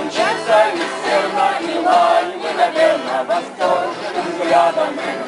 мчатся весерно, и лань мы, наверное, восторженным взглядом мы